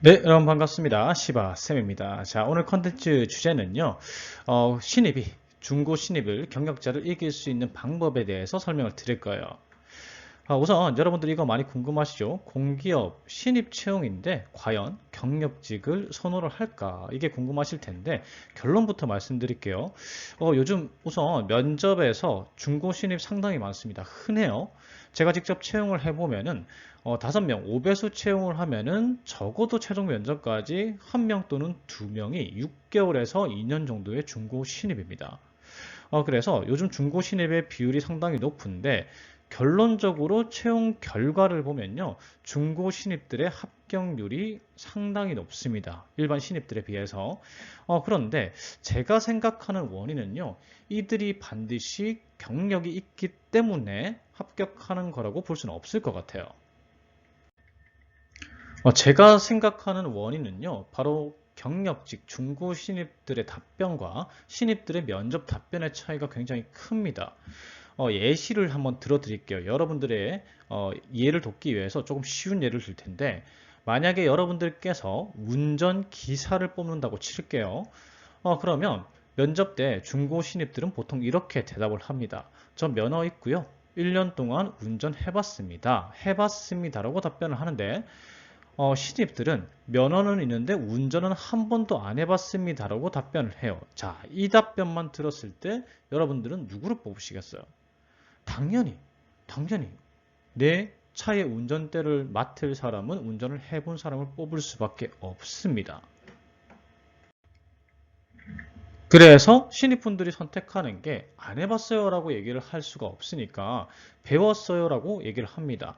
네, 여러분 반갑습니다. 시바쌤입니다. 자, 오늘 컨텐츠 주제는요, 어, 신입이, 중고 신입을 경력자를 이길 수 있는 방법에 대해서 설명을 드릴 거예요. 아, 우선 여러분들 이거 많이 궁금하시죠? 공기업 신입 채용인데 과연 경력직을 선호를 할까? 이게 궁금하실 텐데 결론부터 말씀드릴게요. 어, 요즘 우선 면접에서 중고 신입 상당히 많습니다. 흔해요. 제가 직접 채용을 해보면은 어, 5명, 5배수 채용을 하면은 적어도 최종 면접까지 1명 또는 2명이 6개월에서 2년 정도의 중고 신입입니다. 어, 그래서 요즘 중고 신입의 비율이 상당히 높은데 결론적으로 채용 결과를 보면요. 중고 신입들의 합격률이 상당히 높습니다. 일반 신입들에 비해서. 어, 그런데 제가 생각하는 원인은요. 이들이 반드시 경력이 있기 때문에 합격하는 거라고 볼 수는 없을 것 같아요. 어, 제가 생각하는 원인은요. 바로 경력직 중고 신입들의 답변과 신입들의 면접 답변의 차이가 굉장히 큽니다. 어, 예시를 한번 들어드릴게요. 여러분들의 어, 이해를 돕기 위해서 조금 쉬운 예를 들 텐데 만약에 여러분들께서 운전 기사를 뽑는다고 칠게요. 어, 그러면 면접 때 중고 신입들은 보통 이렇게 대답을 합니다. 저 면허 있고요. 1년 동안 운전해봤습니다. 해봤습니다라고 답변을 하는데 어, 신입들은 면허는 있는데 운전은 한 번도 안 해봤습니다라고 답변을 해요. 자, 이 답변만 들었을 때 여러분들은 누구를 뽑으시겠어요? 당연히, 당연히 내 차의 운전대를 맡을 사람은 운전을 해본 사람을 뽑을 수밖에 없습니다. 그래서 신입분들이 선택하는 게 안 해봤어요 라고 얘기를 할 수가 없으니까 배웠어요 라고 얘기를 합니다.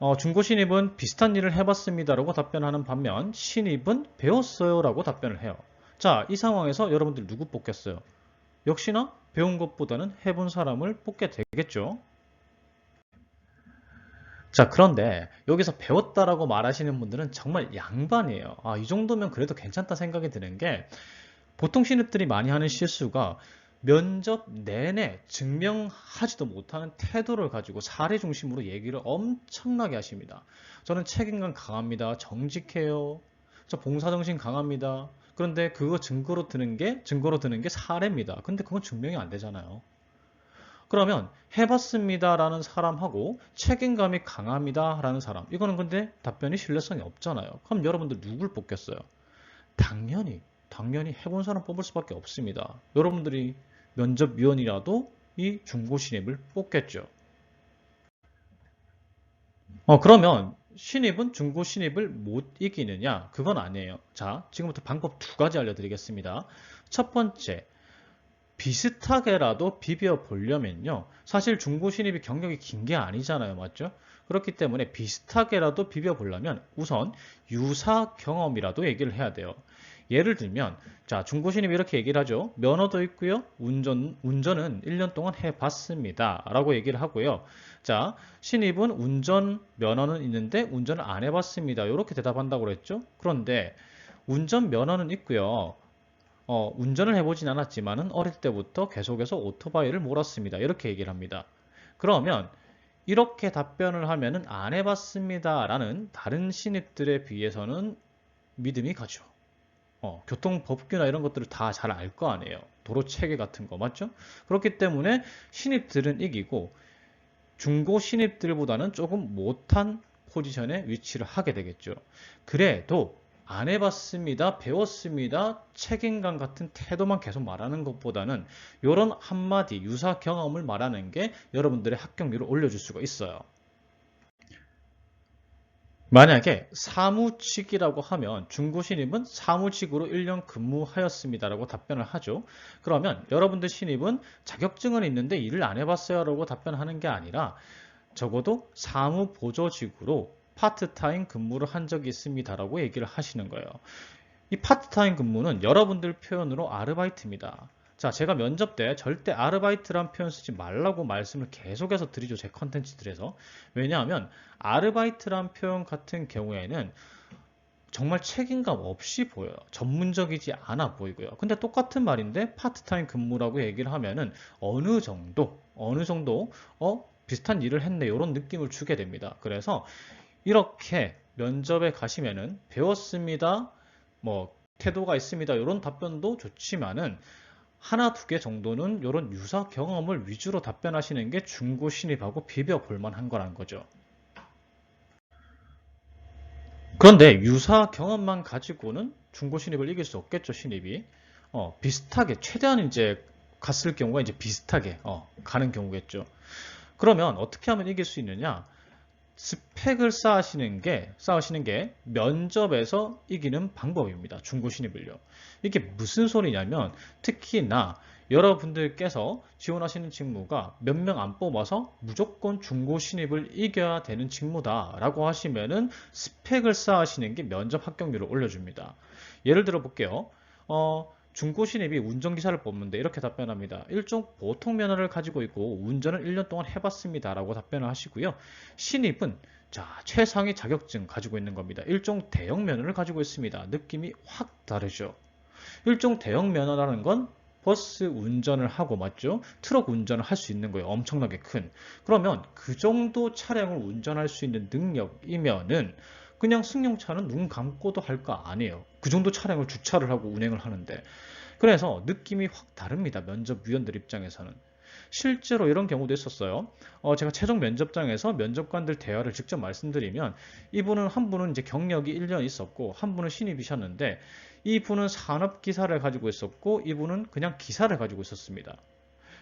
어, 중고 신입은 비슷한 일을 해봤습니다 라고 답변하는 반면 신입은 배웠어요 라고 답변을 해요. 자, 이 상황에서 여러분들 누구 뽑겠어요? 역시나 배운 것보다는 해본 사람을 뽑게 되겠죠. 자, 그런데 여기서 배웠다라고 말하시는 분들은 정말 양반이에요. 아, 이 정도면 그래도 괜찮다 생각이 드는 게 보통 신입들이 많이 하는 실수가 면접 내내 증명하지도 못하는 태도를 가지고 사례 중심으로 얘기를 엄청나게 하십니다. 저는 책임감 강합니다. 정직해요. 저 봉사정신 강합니다. 그런데 그거 증거로 드는 게 증거로 드는 게 사례입니다. 근데 그건 증명이 안 되잖아요. 그러면 해봤습니다라는 사람하고 책임감이 강합니다라는 사람 이거는 근데 답변이 신뢰성이 없잖아요. 그럼 여러분들 누굴 뽑겠어요? 당연히 당연히 해본 사람 뽑을 수밖에 없습니다. 여러분들이 면접위원이라도 이 중고 신입을 뽑겠죠. 어 그러면 신입은 중고 신입을 못 이기느냐? 그건 아니에요. 자, 지금부터 방법 두 가지 알려드리겠습니다. 첫 번째, 비슷하게라도 비벼 보려면요. 사실 중고 신입이 경력이 긴 게 아니잖아요. 맞죠? 그렇기 때문에 비슷하게라도 비벼 보려면 우선 유사 경험이라도 얘기를 해야 돼요. 예를 들면 자 중고 신입이 이렇게 얘기를 하죠. 면허도 있고요. 운전 운전은 1년 동안 해봤습니다. 라고 얘기를 하고요. 자 신입은 운전 면허는 있는데 운전을 안 해봤습니다. 이렇게 대답한다고 그랬죠. 그런데 운전 면허는 있고요. 어, 운전을 해보진 않았지만은 어릴 때부터 계속해서 오토바이를 몰았습니다. 이렇게 얘기를 합니다. 그러면 이렇게 답변을 하면은 안 해봤습니다. 라는 다른 신입들에 비해서는 믿음이 가죠. 어, 교통법규나 이런 것들을 다 잘 알 거 아니에요. 도로 체계 같은 거 맞죠? 그렇기 때문에 신입들은 이기고 중고 신입들보다는 조금 못한 포지션에 위치를 하게 되겠죠. 그래도 안 해봤습니다, 배웠습니다, 책임감 같은 태도만 계속 말하는 것보다는 이런 한마디 유사 경험을 말하는 게 여러분들의 합격률을 올려줄 수가 있어요. 만약에 사무직이라고 하면 중고 신입은 사무직으로 1년 근무하였습니다라고 답변을 하죠. 그러면 여러분들 신입은 자격증은 있는데 일을 안 해봤어요 라고 답변하는 게 아니라 적어도 사무보조직으로 파트타임 근무를 한 적이 있습니다라고 얘기를 하시는 거예요. 이 파트타임 근무는 여러분들 표현으로 아르바이트입니다. 자, 제가 면접 때 절대 아르바이트란 표현 쓰지 말라고 말씀을 계속해서 드리죠. 제 컨텐츠들에서. 왜냐하면 아르바이트란 표현 같은 경우에는 정말 책임감 없이 보여요. 전문적이지 않아 보이고요. 근데 똑같은 말인데 파트타임 근무라고 얘기를 하면은 어느 정도, 어느 정도, 어, 비슷한 일을 했네. 이런 느낌을 주게 됩니다. 그래서 이렇게 면접에 가시면은 배웠습니다. 뭐 태도가 있습니다. 이런 답변도 좋지만은 하나 두 개 정도는 이런 유사 경험을 위주로 답변하시는 게 중고 신입하고 비벼 볼 만한 거란 거죠. 그런데 유사 경험만 가지고는 중고 신입을 이길 수 없겠죠, 신입이. 어, 비슷하게 최대한 이제 갔을 경우가 이제 비슷하게 어, 가는 경우겠죠. 그러면 어떻게 하면 이길 수 있느냐? 스펙을 쌓으시는 게 쌓으시는 게 면접에서 이기는 방법입니다. 중고 신입을요. 이게 무슨 소리냐면 특히나 여러분들께서 지원하시는 직무가 몇 명 안 뽑아서 무조건 중고 신입을 이겨야 되는 직무다라고 하시면은 스펙을 쌓으시는 게 면접 합격률을 올려줍니다. 예를 들어 볼게요. 어, 중고 신입이 운전기사를 뽑는데 이렇게 답변합니다. 일종 보통 면허를 가지고 있고 운전을 1년 동안 해봤습니다. 라고 답변을 하시고요. 신입은 자 최상위 자격증 가지고 있는 겁니다. 일종 대형 면허를 가지고 있습니다. 느낌이 확 다르죠. 일종 대형 면허라는 건 버스 운전을 하고 맞죠? 트럭 운전을 할 수 있는 거예요. 엄청나게 큰. 그러면 그 정도 차량을 운전할 수 있는 능력이면은 그냥 승용차는 눈 감고도 할 거 아니에요. 그 정도 차량을 주차를 하고 운행을 하는데. 그래서 느낌이 확 다릅니다. 면접위원들 입장에서는. 실제로 이런 경우도 있었어요. 어, 제가 최종 면접장에서 면접관들 대화를 직접 말씀드리면 이분은 한 분은 이제 경력이 1년 있었고 한 분은 신입이셨는데 이분은 산업 기사를 가지고 있었고 이분은 그냥 기사를 가지고 있었습니다.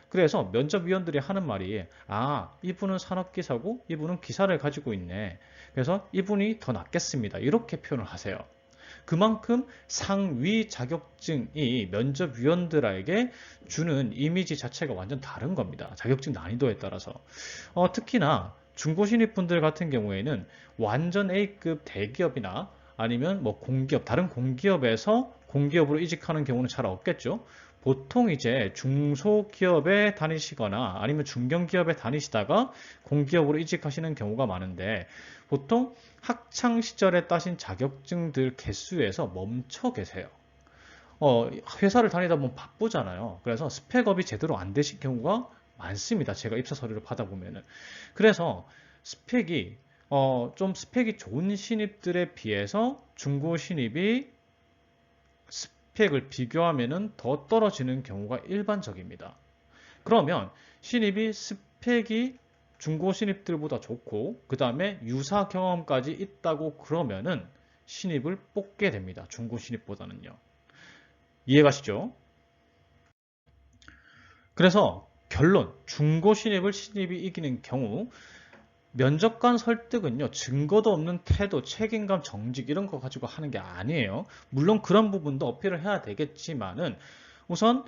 그래서 면접위원들이 하는 말이 아 이분은 산업기사고 이분은 기사를 가지고 있네. 그래서 이분이 더 낫겠습니다. 이렇게 표현을 하세요. 그만큼 상위 자격증이 면접위원들에게 주는 이미지 자체가 완전 다른 겁니다. 자격증 난이도에 따라서. 어, 특히나 중고신입분들 같은 경우에는 완전 A급 대기업이나 아니면 뭐 공기업, 다른 공기업에서 공기업으로 이직하는 경우는 잘 없겠죠. 보통 이제 중소기업에 다니시거나 아니면 중견기업에 다니시다가 공기업으로 이직하시는 경우가 많은데 보통 학창 시절에 따신 자격증들 개수에서 멈춰 계세요. 어, 회사를 다니다 보면 바쁘잖아요. 그래서 스펙업이 제대로 안 되신 경우가 많습니다. 제가 입사 서류를 받아보면은. 그래서 스펙이 어, 좀 스펙이 좋은 신입들에 비해서 중고 신입이 스펙을 비교하면 더 떨어지는 경우가 일반적입니다. 그러면 신입이 스펙이 중고 신입들보다 좋고 그 다음에 유사 경험까지 있다고 그러면은 신입을 뽑게 됩니다. 중고 신입보다는요. 이해가시죠? 그래서 결론 중고 신입을 신입이 이기는 경우 면접관 설득은요 증거도 없는 태도, 책임감, 정직 이런 거 가지고 하는 게 아니에요. 물론 그런 부분도 어필을 해야 되겠지만은 우선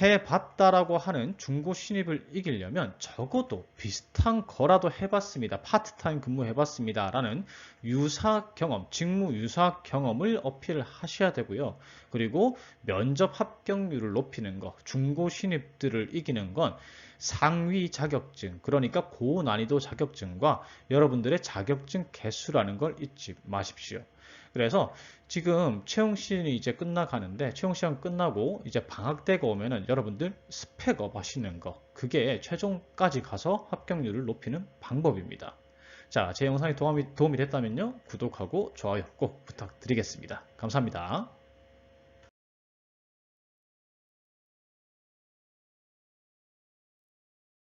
해봤다라고 하는 중고 신입을 이기려면 적어도 비슷한 거라도 해봤습니다. 파트타임 근무해봤습니다. 라는 유사 경험, 직무 유사 경험을 어필을 하셔야 되고요. 그리고 면접 합격률을 높이는 것, 중고 신입들을 이기는 건 상위 자격증, 그러니까 고난이도 자격증과 여러분들의 자격증 개수라는 걸 잊지 마십시오. 그래서 지금 채용 시즌이 이제 끝나가는데 채용 시간 끝나고 이제 방학 때가 오면은 여러분들 스펙업 하시는 거 그게 최종까지 가서 합격률을 높이는 방법입니다. 자, 제 영상이 도움이, 도움이 됐다면요. 구독하고 좋아요 꼭 부탁드리겠습니다. 감사합니다.